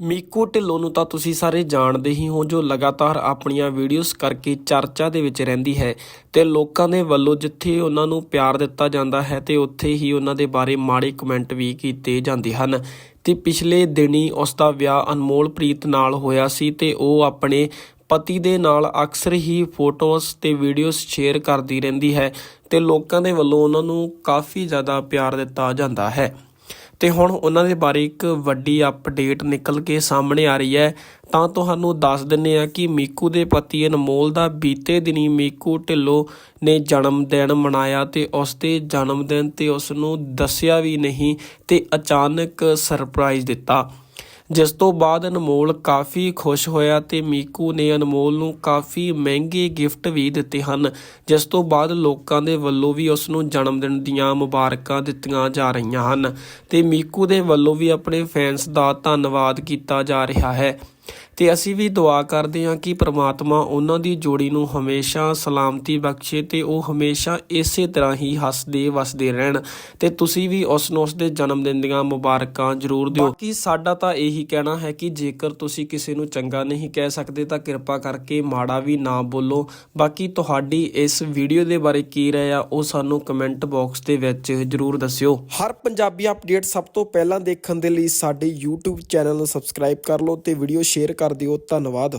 ਮੀਕੂ ਢਿੱਲੋਂ ਨੂੰ ਤਾਂ ਤੁਸੀਂ ਸਾਰੇ ਜਾਣਦੇ ਹੀ ਹੋ ਜੋ ਲਗਾਤਾਰ ਆਪਣੀਆਂ ਵੀਡੀਓਜ਼ ਕਰਕੇ ਚਰਚਾ ਦੇ ਵਿੱਚ ਰਹਿੰਦੀ ਹੈ ਤੇ ਲੋਕਾਂ ਦੇ ਵੱਲੋਂ ਜਿੱਥੇ ਉਹਨਾਂ ਨੂੰ ਪਿਆਰ ਦਿੱਤਾ ਜਾਂਦਾ ਹੈ ਤੇ ਉੱਥੇ ਹੀ ਉਹਨਾਂ ਦੇ ਬਾਰੇ ਮਾੜੇ ਕਮੈਂਟ ਵੀ ਕੀਤੇ ਜਾਂਦੇ ਹਨ। ਤੇ ਪਿਛਲੇ ਦਿਨੀ ਉਸ ਦਾ ਵਿਆਹ ਅਨਮੋਲ ਪ੍ਰੀਤ ਨਾਲ ਹੋਇਆ ਸੀ ਤੇ ਉਹ ਆਪਣੇ ਪਤੀ ਦੇ ਨਾਲ ਅਕਸਰ ਹੀ ਫੋਟੋਸ ਤੇ ਵੀਡੀਓਜ਼ ਸ਼ੇਅਰ ਕਰਦੀ ਰਹਿੰਦੀ ਹੈ ਤੇ ਲੋਕਾਂ ਦੇ ਵੱਲੋਂ ਉਹਨਾਂ ਨੂੰ ਕਾਫੀ ਜ਼ਿਆਦਾ ਪਿਆਰ ਦਿੱਤਾ ਜਾਂਦਾ ਹੈ। ਤੇ ਹੁਣ ਉਹਨਾਂ ਦੇ ਬਾਰੇ ਇੱਕ ਵੱਡੀ ਅਪਡੇਟ ਨਿਕਲ ਕੇ ਸਾਹਮਣੇ ਆ ਰਹੀ ਹੈ। ਤਾਂ ਤੁਹਾਨੂੰ ਦੱਸ ਦਿੰਨੇ ਆ ਕਿ ਮੀਕੂ ਦੇ ਪਤੀ ਅਨਮੋਲ ਦਾ ਬੀਤੇ ਦਿਨੀ ਮੀਕੂ ਢਿੱਲੋਂ ਨੇ ਜਨਮ ਦਿਨ ਮਨਾਇਆ ਤੇ ਉਸ ਦੇ ਜਨਮ ਦਿਨ ਤੇ ਉਸ ਨੂੰ ਦੱਸਿਆ ਵੀ ਨਹੀਂ ਤੇ ਅਚਾਨਕ ਸਰਪ੍ਰਾਈਜ਼ ਦਿੱਤਾ। ਜਿਸ ਤੋਂ ਬਾਅਦ ਅਨਮੋਲ ਕਾਫੀ ਖੁਸ਼ ਹੋਇਆ ਤੇ ਮੀਕੂ ਨੇ ਅਨਮੋਲ ਨੂੰ ਕਾਫੀ ਮਹਿੰਗੇ ਗਿਫਟ ਵੀ ਦਿੱਤੇ ਹਨ, ਜਿਸ ਤੋਂ ਬਾਅਦ ਲੋਕਾਂ ਦੇ ਵੱਲੋਂ ਵੀ ਉਸ ਨੂੰ ਜਨਮ ਦਿਨ ਦੀਆਂ ਮੁਬਾਰਕਾਂ ਦਿੱਤੀਆਂ ਜਾ ਰਹੀਆਂ ਹਨ ਤੇ ਮੀਕੂ ਦੇ ਵੱਲੋਂ ਵੀ ਆਪਣੇ ਫੈਨਸ ਦਾ ਧੰਨਵਾਦ ਕੀਤਾ ਜਾ ਰਿਹਾ ਹੈ। ਤੇ ਅਸੀਂ ਵੀ ਦੁਆ ਕਰਦੇ ਹਾਂ ਕਿ ਪ੍ਰਮਾਤਮਾ ਉਹਨਾਂ ਦੀ ਜੋੜੀ ਨੂੰ ਹਮੇਸ਼ਾ ਸਲਾਮਤੀ ਬਖਸ਼ੇ ਤੇ ਉਹ ਹਮੇਸ਼ਾ ਇਸੇ ਤਰ੍ਹਾਂ ਹੀ ਹੱਸਦੇ, ਵਸਦੇ ਰਹਿਣ ਤੇ ਤੁਸੀਂ ਵੀ ਉਸ ਨੂੰ ਉਸ ਦੇ ਜਨਮ ਦਿਨ ਦੀਆਂ ਮੁਬਾਰਕਾਂ ਜ਼ਰੂਰ ਦਿਓ। ਬਾਕੀ ਸਾਡਾ ਤਾਂ ਇਹੀ ਕਹਿਣਾ ਹੈ ਕਿ ਜੇਕਰ ਤੁਸੀਂ ਕਿਸੇ ਨੂੰ ਚੰਗਾ ਨਹੀਂ ਕਹਿ ਸਕਦੇ ਤਾਂ ਕਿਰਪਾ ਕਰਕੇ ਮਾੜਾ ਵੀ ਨਾ ਬੋਲੋ। ਬਾਕੀ ਤੁਹਾਡੀ ਇਸ ਵੀਡੀਓ ਦੇ ਬਾਰੇ ਕੀ ਰਾਏ ਆ, ਉਹ ਸਾਨੂੰ ਕਮੈਂਟ ਬਾਕਸ ਦੇ ਵਿੱਚ ਜ਼ਰੂਰ ਦੱਸਿਓ। ਹਰ ਪੰਜਾਬੀ ਅਪਡੇਟ ਸਭ ਤੋਂ ਪਹਿਲਾਂ ਦੇਖਣ ਦੇ ਲਈ ਸਾਡੇ YouTube ਚੈਨਲ ਨੂੰ ਸਬਸਕ੍ਰਾਈਬ ਕਰ ਲਓ ਤੇ ਵੀਡੀਓ ਸ਼ੇਅਰ ਕਰ ਦਿਓ। ਧੰਨਵਾਦ।